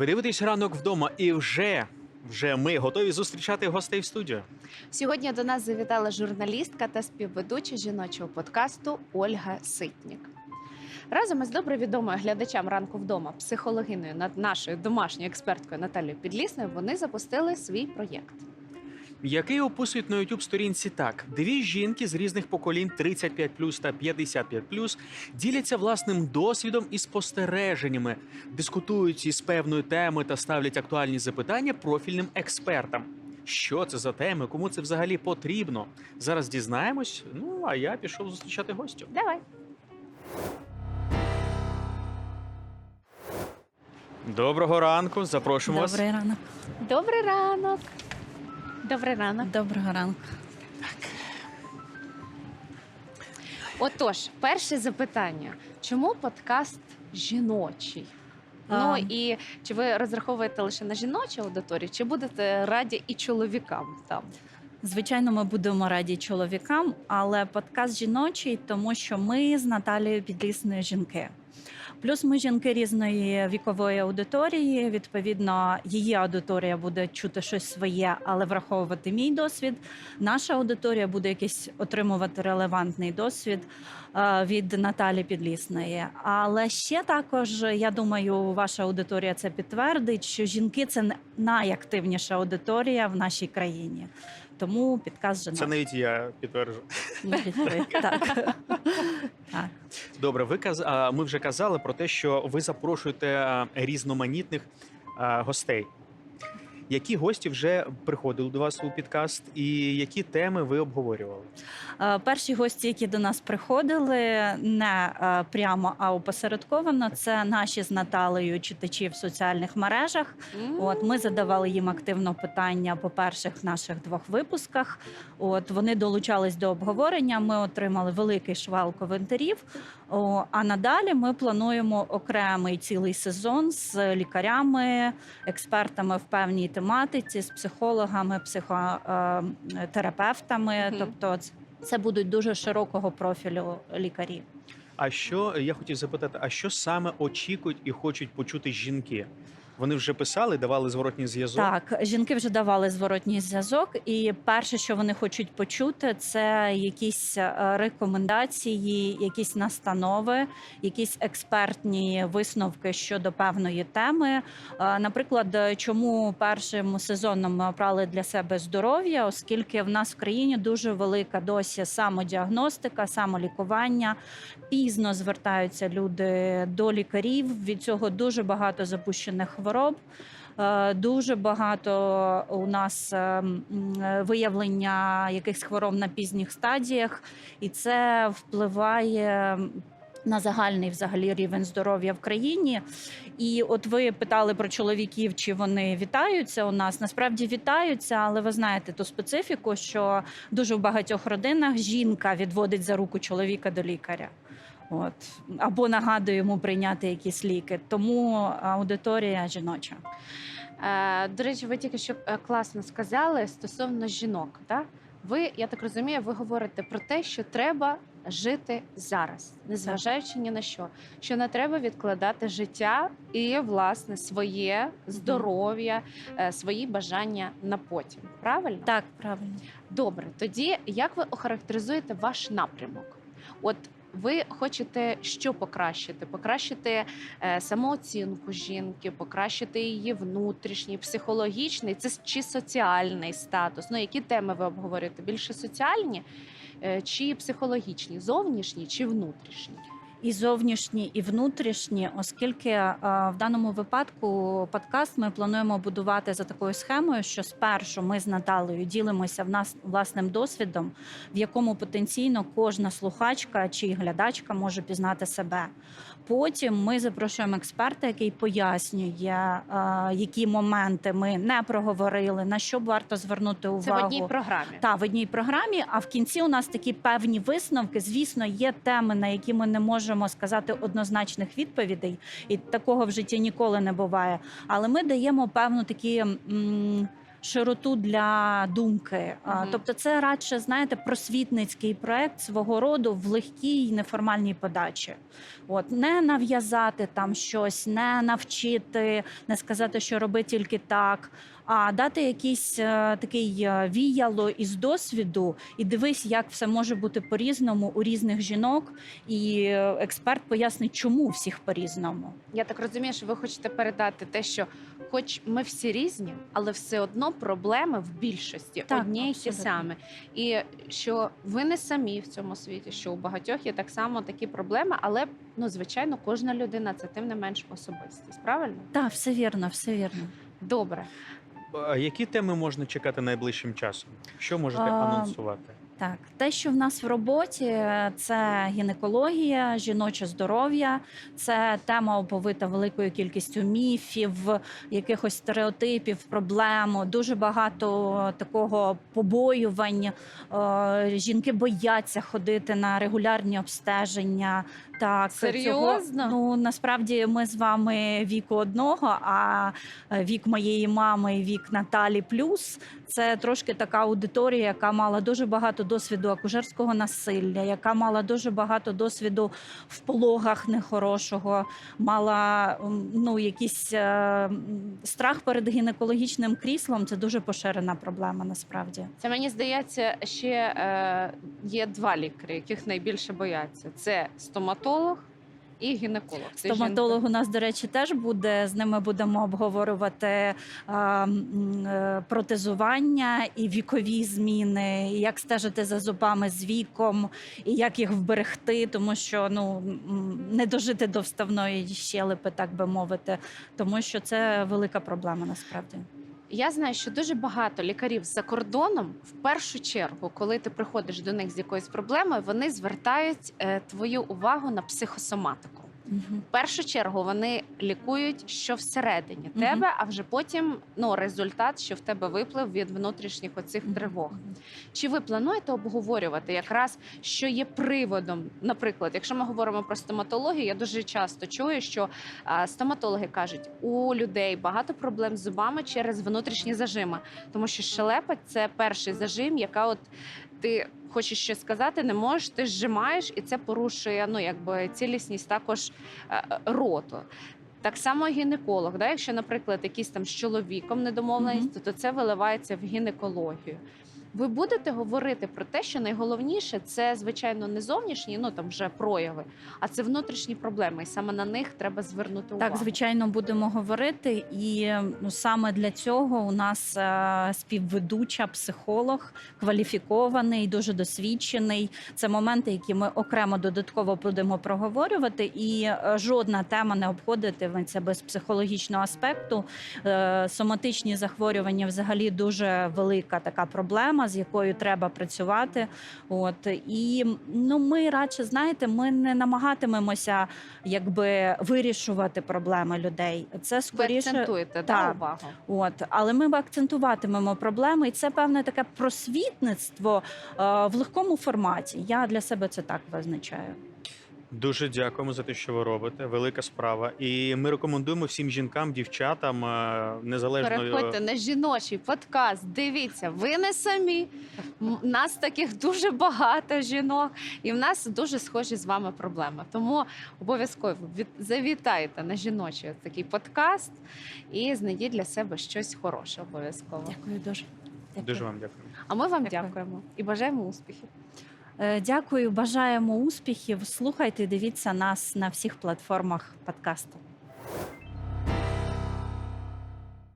Ви дивитесь ранок вдома, і вже, вже ми готові зустрічати гостей в студію. Сьогодні до нас завітала журналістка та співведуча жіночого подкасту Ольга Ситнік. Разом із добре відомою глядачам ранку вдома психологиною над нашою домашньою експерткою Наталією Підлісною вони запустили свій проєкт. Який описують на youtube сторінці так: дві жінки з різних поколінь 35 та 55 діляться власним досвідом і спостереженнями, дискутують із певної теми та ставлять актуальні запитання профільним експертам. Що це за теми? Кому це взагалі потрібно? Зараз дізнаємось. Ну а я пішов зустрічати гостю. Давай. Доброго ранку, запрошуємо вас. Добрий ранок. Добрий ранок. Добрий ранок. Доброго ранку. Отож, перше запитання: чому подкаст жіночий? Ну і чи ви розраховуєте лише на жіночу аудиторію, чи будете раді і чоловікам там? Звичайно, ми будемо раді чоловікам, але подкаст жіночий, тому що ми з Наталією підлісною жінки. Плюс ми жінки різної вікової аудиторії. Відповідно, її аудиторія буде чути щось своє, але враховувати мій досвід. Наша аудиторія буде якийсь отримувати релевантний досвід е, від Наталі Підлісної. Але ще також я думаю, ваша аудиторія це підтвердить, що жінки це найактивніша аудиторія в нашій країні. Тому підказ жінок. Це навіть я підтверджу. Так. так. Добре, ви каз... ми вже казали про те, що ви запрошуєте різноманітних гостей. Які гості вже приходили до вас у підкаст, і які теми ви обговорювали? Е, Перші гості, які до нас приходили, не е, прямо, а опосередковано, це наші з Наталею читачі в соціальних мережах. От ми задавали їм активно питання по перших наших двох випусках. От вони долучались до обговорення. Ми отримали великий швал коментарів. О, а надалі ми плануємо окремий цілий сезон з лікарями, експертами в певній тематиці, з психологами, психотерапевтами. Мгм. Тобто, це будуть дуже широкого профілю лікарі. А що я хотів запитати, а що саме очікують і хочуть почути жінки? Вони вже писали, давали зворотній зв'язок. Так, жінки вже давали зворотній зв'язок, і перше, що вони хочуть почути, це якісь е, рекомендації, якісь настанови, якісь експертні висновки щодо певної теми. Е, Наприклад, чому першим сезоном ми обрали для себе здоров'я, оскільки в нас в країні дуже велика досі самодіагностика, самолікування. Пізно звертаються люди до лікарів. Від цього дуже багато запущених хвороб. Е, Дуже багато у нас е, е, виявлення якихось хвороб на пізніх стадіях, і це впливає на загальний взагалі рівень здоров'я в країні. І от ви питали про чоловіків, чи вони вітаються у нас. Насправді вітаються, але ви знаєте ту специфіку, що дуже в багатьох родинах жінка відводить за руку чоловіка до лікаря. От або нагадує йому прийняти якісь ліки, тому аудиторія жіноча. Е, до речі, ви тільки що е, класно сказали стосовно жінок. Так? Ви, я так розумію, ви говорите про те, що треба жити зараз, незважаючи ні на що. Що не треба відкладати життя і, власне, своє здоров'я, е, свої бажання на потім. Правильно? Так, правильно. Добре, тоді як ви охарактеризуєте ваш напрямок? От ви хочете що покращити? Покращити е, самооцінку жінки, покращити її внутрішній, психологічний, це чи соціальний статус? Ну які теми ви обговорюєте? Більше соціальні е, чи психологічні, зовнішні чи внутрішні? І зовнішні, і внутрішні, оскільки е, в даному випадку подкаст ми плануємо будувати за такою схемою, що спершу ми з Наталею ділимося в нас власним досвідом, в якому потенційно кожна слухачка чи глядачка може пізнати себе. Потім ми запрошуємо експерта, який пояснює, е, які моменти ми не проговорили, на що б варто звернути увагу. Це в одній програмі. Та в одній програмі. А в кінці у нас такі певні висновки. Звісно, є теми, на які ми не можемо сказати однозначних відповідей, і такого в житті ніколи не буває. Але ми даємо певну такі. Широту для думки. Мгм. Тобто, це радше знаєте просвітницький проект свого роду в легкій неформальній подачі. От не нав'язати там щось, не навчити, не сказати, що роби тільки так. А дати якийсь е, такий е, віяло із досвіду, і дивись, як все може бути по-різному у різних жінок, і експерт пояснить, чому всіх по-різному. Я так розумію, що ви хочете передати те, що, хоч ми всі різні, але все одно проблеми в більшості Так, одні й ті самі. І що ви не самі в цьому світі, що у багатьох є так само такі проблеми, але ну звичайно, кожна людина це тим не менш особистість. Правильно? Так, все вірно, все вірно. Добре. А Які теми можна чекати найближчим часом? Що можете А, анонсувати? Так, те, що в нас в роботі, це гінекологія, жіноче здоров'я, це тема оповита великою кількістю міфів, якихось стереотипів, проблем. Дуже багато такого побоювань. Е, Жінки бояться ходити на регулярні обстеження. Так, Серйозно? Цього, ну насправді ми з вами віку одного, а е, вік моєї мами і вік Наталі плюс це трошки така аудиторія, яка мала дуже багато досвіду акушерського насилля, яка мала дуже багато досвіду в пологах нехорошого, мала ну якийсь е, страх перед гінекологічним кріслом. Це дуже поширена проблема насправді. Це мені здається, ще е, є два лікарі, яких найбільше бояться: це стоматолог і гінеколог. Стоматолог у нас, до речі, теж буде. З ними будемо обговорювати е, протезування і вікові зміни, і як стежити за зубами з віком, і як їх вберегти, тому що ну не дожити до вставної щелепи, так би мовити, тому що це велика проблема насправді. Я знаю, що дуже багато лікарів за кордоном в першу чергу, коли ти приходиш до них з якоюсь проблемою, вони звертають е, твою увагу на психосоматику. Мгм. В першу чергу вони лікують, що всередині Мгм. тебе, а вже потім ну результат, що в тебе виплив від внутрішніх оцих тривог. Чи ви плануєте обговорювати якраз, що є приводом? Наприклад, якщо ми говоримо про стоматологію, я дуже часто чую, що а, стоматологи кажуть, у людей багато проблем з зубами через внутрішні зажими, тому що щелепа це перший зажим, яка от ти хочеш щось сказати, не можеш, ти зжимаєш, і це порушує ну якби цілісність також е, роту. Так само гінеколог, да? якщо, наприклад, якийсь там з чоловіком недомовленість, то це виливається в гінекологію. Ви будете говорити про те, що найголовніше це, звичайно, не зовнішні, ну там вже прояви, а це внутрішні проблеми, і саме на них треба звернути увагу. Так, звичайно, будемо говорити, і ну саме для цього у нас е, співведуча психолог, кваліфікований, дуже досвідчений. Це моменти, які ми окремо додатково будемо проговорювати, і е, жодна тема не обходитиметься без психологічного аспекту. Е, Соматичні захворювання взагалі дуже велика така проблема, з якою треба працювати. От і ну ми радше знаєте, ми не намагатимемося якби вирішувати проблеми людей. Це Ви скоріше акцентуєте да, увагу. От, але ми акцентуватимемо проблеми, і це певне таке просвітництво е, в легкому форматі. Я для себе це так визначаю. Дуже дякуємо за те, що ви робите. Велика справа. І ми рекомендуємо всім жінкам, дівчатам, е, незалежно Переходьте на жіночий подкаст. Дивіться, ви не самі. Нас таких дуже багато жінок, і в нас дуже схожі з вами проблеми. Тому обов'язково завітайте на жіночий такий подкаст і знайдіть для себе щось хороше. Обов'язково. Дякую дуже. Дякую. дуже вам дякую. А ми вам Дякую. дякуємо і бажаємо успіхів. Е, Дякую, бажаємо успіхів. Слухайте, дивіться нас на всіх платформах подкасту.